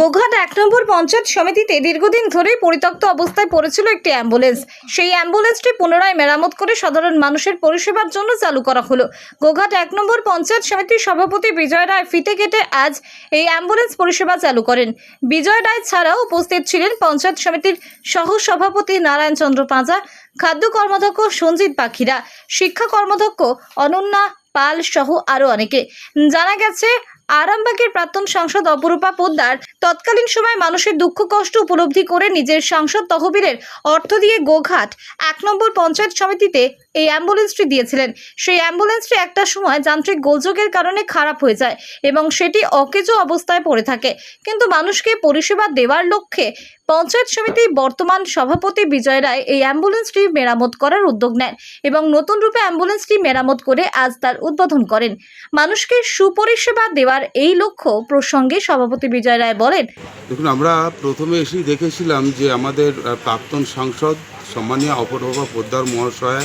গোঘাট এক নম্বর পঞ্চায়েত সমিতিতে দীর্ঘদিন ধরেই পরিত্যক্ত অবস্থায় পড়েছিল একটি অ্যাম্বুলেন্স। সেই অ্যাম্বুলেন্সটি পুনরায় মেরামত করে সাধারণ মানুষের পরিষেবার জন্য চালু করা হলো। গোঘাট এক নম্বর পঞ্চায়েত সমিতির সভাপতি বিজয় রায় ফিতে কেটে আজ এই অ্যাম্বুলেন্স পরিষেবা চালু করেন। বিজয় রায় ছাড়াও উপস্থিত ছিলেন পঞ্চায়েত সমিতির সহ সভাপতি নারায়ণ চন্দ্র পাঁজা, খাদ্য কর্মাধ্যক্ষ সঞ্জিত পাখিরা, শিক্ষা কর্মাধ্যক্ষ অনন্যা পাল সহ আরও অনেকে। জানা গেছে আরামবাগের প্রাক্তন সাংসদ অপরূপা পোদ্দার তৎকালীন সময় মানুষের দুঃখ, কষ্ট উপলব্ধি করে নিজের সাংসদ তহবিলের অর্থ দিয়ে গোঘাট এক নম্বর পঞ্চায়েত সমিতিতে এই অ্যাম্বুলেন্সটি দিয়েছিলেন। সেই অ্যাম্বুলেন্সটি একটা সময় যান্ত্রিক গোলযোগের কারণে খারাপ হয়ে যায় এবং সেটি অকেজো অবস্থায় পড়ে থাকে। কিন্তু মানুষকে পরিষেবা দেওয়ার লক্ষ্যে পঞ্চায়েত সমিতির বর্তমান সভাপতি বিজয় রায় এই অ্যাম্বুলেন্সটি মেরামত করার উদ্যোগ নেন এবং নতুন রূপে অ্যাম্বুলেন্সটি মেরামত করে আজ তার উদ্বোধন করেন। মানুষকে সুপরিষেবা দেওয়ার এই লক্ষ্য প্রসঙ্গে সভাপতি বিজয় রায় বলেন। দেখুন, আমরা প্রথমে এসেই দেখেছিলাম যে আমাদের প্রাক্তন সাংসদ, সম্মানীয় অপরবাবা পোদ্দার মহাশয়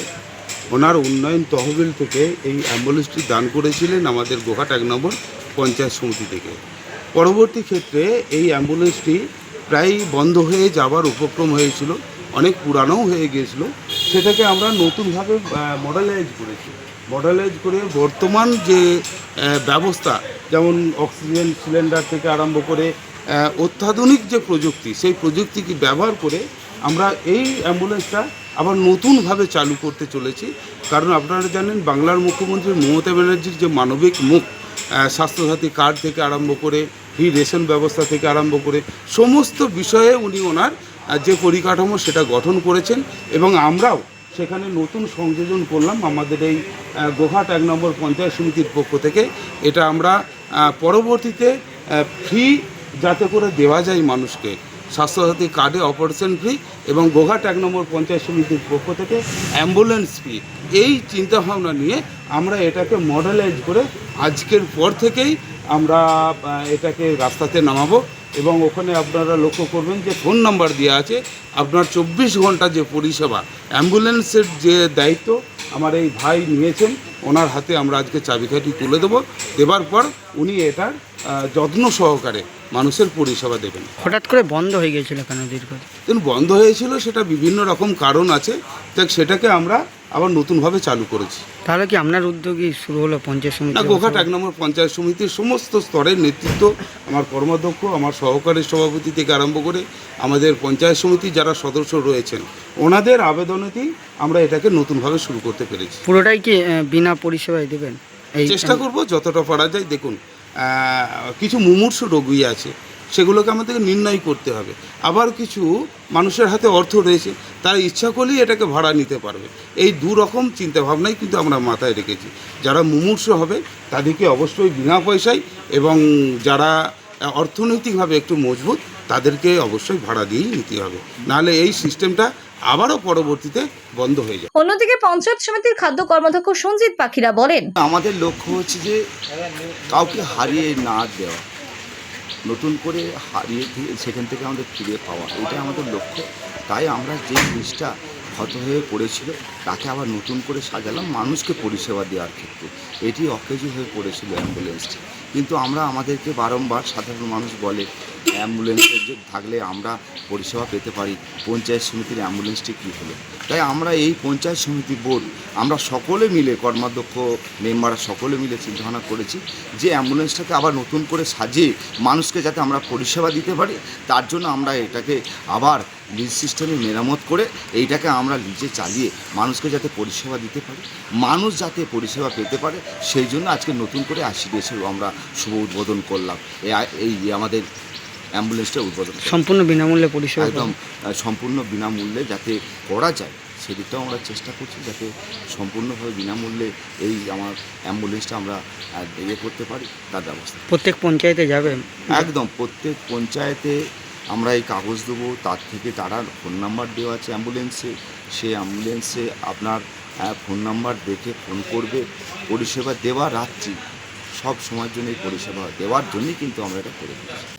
ওনার উন্নয়ন তহবিল থেকে এই অ্যাম্বুলেন্সটি দান করেছিলেন আমাদের গোহাট এক নম্বর পঞ্চায়েত সমিতি থেকে। পরবর্তী ক্ষেত্রে এই অ্যাম্বুলেন্সটি প্রায় বন্ধ হয়ে যাবার উপক্রম হয়েছিল, অনেক পুরানোও হয়ে গিয়েছিল। সেটাকে আমরা নতুনভাবে মডেলাইজ করেছি। মডেলাইজ করে বর্তমান যে ব্যবস্থা, যেমন অক্সিজেন সিলিন্ডার থেকে আরম্ভ করে অত্যাধুনিক যে প্রযুক্তি, সেই প্রযুক্তিকে ব্যবহার করে আমরা এই অ্যাম্বুলেন্সটা আবার নতুনভাবে চালু করতে চলেছি। কারণ আপনারা জানেন, বাংলার মুখ্যমন্ত্রী মমতা ব্যানার্জির যে মানবিক মুখ স্বাস্থ্যসাথী কার্ড থেকে আরম্ভ করে, ফ্রি রেশন ব্যবস্থা থেকে আরম্ভ করে, সমস্ত বিষয়ে উনি ওনার যে পরিকাঠামো সেটা গঠন করেছেন এবং আমরাও সেখানে নতুন সংযোজন করলাম আমাদের এই গোহাট এক নম্বর পঞ্চায়েত সমিতির পক্ষ থেকে। এটা আমরা পরবর্তীতে ফ্রি যাতে করে দেওয়া যায় মানুষকে। স্বাস্থ্যসাথী কার্ডে অপারেশন ফ্রি এবং গোঘাট এক নম্বর পঞ্চায়েত সমিতির পক্ষ থেকে অ্যাম্বুলেন্স ফ্রি এই চিন্তাভাবনা নিয়ে আমরা এটাকে মডেলাইজ করে আজকের পর থেকেই আমরা এটাকে রাস্তাতে নামাবো এবং ওখানে আপনারা লক্ষ্য করবেন যে ফোন নাম্বার দেওয়া আছে, আপনার চব্বিশ ঘণ্টা যে পরিষেবা, অ্যাম্বুলেন্সের যে দায়িত্ব আমার এই ভাই নিয়েছেন, ওনার হাতে আমরা আজকে চাবিকাঠি তুলে দেবো। দেবার পর উনি এটার যত্ন সহকারে মানুষের পরিষেবা দেবেন। হঠাৎ করে বন্ধ হয়ে গিয়েছিল কেন দীর্ঘ? কিন্তু বন্ধ হয়েছিল সেটা বিভিন্ন রকম কারণ আছে। তাই সেটাকে আমরা আবার নতুনভাবে চালু করেছি। তাহলে কি আপনার উদ্যোগই শুরু হলো পঞ্চায়েত সমিতি না গোঘাট এক নম্বর পঞ্চায়েত সমিতির সমস্ত স্তরের নেতৃত্ব আমার কর্মাধ্যক্ষ আমার সহকারী সভাপতি থেকে আরম্ভ করে আমাদের পঞ্চায়েত সমিতির যারা সদস্য রয়েছেন ওনাদের আবেদনেতেই আমরা এটাকে নতুনভাবে শুরু করতে পেরেছি। পুরোটাই কি বিনা পরিষেবায় দেবেন? চেষ্টা করব যতটা পারা যায়। দেখুন কিছু মুমূর্ষু রোগী আছে, সেগুলোকে আমাদেরকে নির্ণয় করতে হবে। আবার কিছু মানুষের হাতে অর্থ রয়েছে, তারা ইচ্ছা করলেই এটাকে ভাড়া নিতে পারবে। এই দু রকম চিন্তাভাবনাই কিন্তু আমরা মাথায় রেখেছি। যারা মুমূর্ষ হবে, তাদেরকে অবশ্যই বিনা পয়সায় এবং যারা অর্থনৈতিকভাবে একটু মজবুত, তাদেরকে অবশ্যই ভাড়া দিয়েই নিতে হবে। নাহলে এই সিস্টেমটা আবারও পরবর্তীতে বন্ধ হয়ে যাবে। অন্যদিকে পঞ্চায়েত সমিতির খাদ্য কর্মাধ্যক্ষ সঞ্জিত পাখিরা বলেন আমাদের লক্ষ্য হচ্ছে যে কাউকে হারিয়ে না দেওয়া নতুন করে হারিয়ে দিয়ে সেখান থেকে আমাদের ফিরে পাওয়া এটা আমাদের লক্ষ্য। তাই আমরা যে জিনিসটা ক্ষত হয়ে পড়েছিল তাকে আবার নতুন করে সাজালাম মানুষকে পরিষেবা দেওয়ার ক্ষেত্রে। এটি অকেজো হয়ে পড়েছিল অ্যাম্বুলেন্সটি। কিন্তু আমরা আমাদেরকে বারংবার সাধারণ মানুষ বলে অ্যাম্বুলেন্সের থাকলে আমরা পরিষেবা পেতে পারি, পঞ্চায়েত সমিতির অ্যাম্বুলেন্সটি কী হলো? তাই আমরা এই পঞ্চায়েত সমিতি বোর্ড, আমরা সকলে মিলে কর্মাধ্যক্ষ মেম্বাররা সকলে মিলে চিন্তাভাবনা করেছি যে অ্যাম্বুলেন্সটাকে আবার নতুন করে সাজিয়ে মানুষকে যাতে আমরা পরিষেবা দিতে পারি, তার জন্য আমরা এটাকে আবার লিজ সিস্টেমে মেরামত করে এইটাকে আমরা লিজে চালিয়ে মানুষকে যাতে পরিষেবা দিতে পারি, মানুষ যাতে পরিষেবা পেতে পারে, সেই জন্য আজকে নতুন করে আশি আমরা শুভ উদ্বোধন করলাম। এই আমাদের অ্যাম্বুলেন্সটা উদ্বোধন সম্পূর্ণ বিনামূল্যে পরিষেবা একদম সম্পূর্ণ বিনামূল্যে যাতে করা যায় সেদিকটাও আমরা চেষ্টা করছি যাতে সম্পূর্ণভাবে বিনামূল্যে এই আমার অ্যাম্বুলেন্সটা আমরা ইয়ে করতে পারি তার ব্যবস্থা। প্রত্যেক পঞ্চায়েতে যাবে? একদম প্রত্যেক পঞ্চায়েতে আমরা এই কাগজ দেবো তার থেকে তারা ফোন নাম্বার দেওয়া আছে অ্যাম্বুলেন্সে সেই অ্যাম্বুলেন্সে আপনার ফোন নাম্বার দেখে ফোন করবে পরিষেবা দেওয়া রাত্রি সব সময়ের জন্য এই পরিষেবা দেওয়ার জন্যই কিন্তু আমরা এটা করে দিচ্ছি।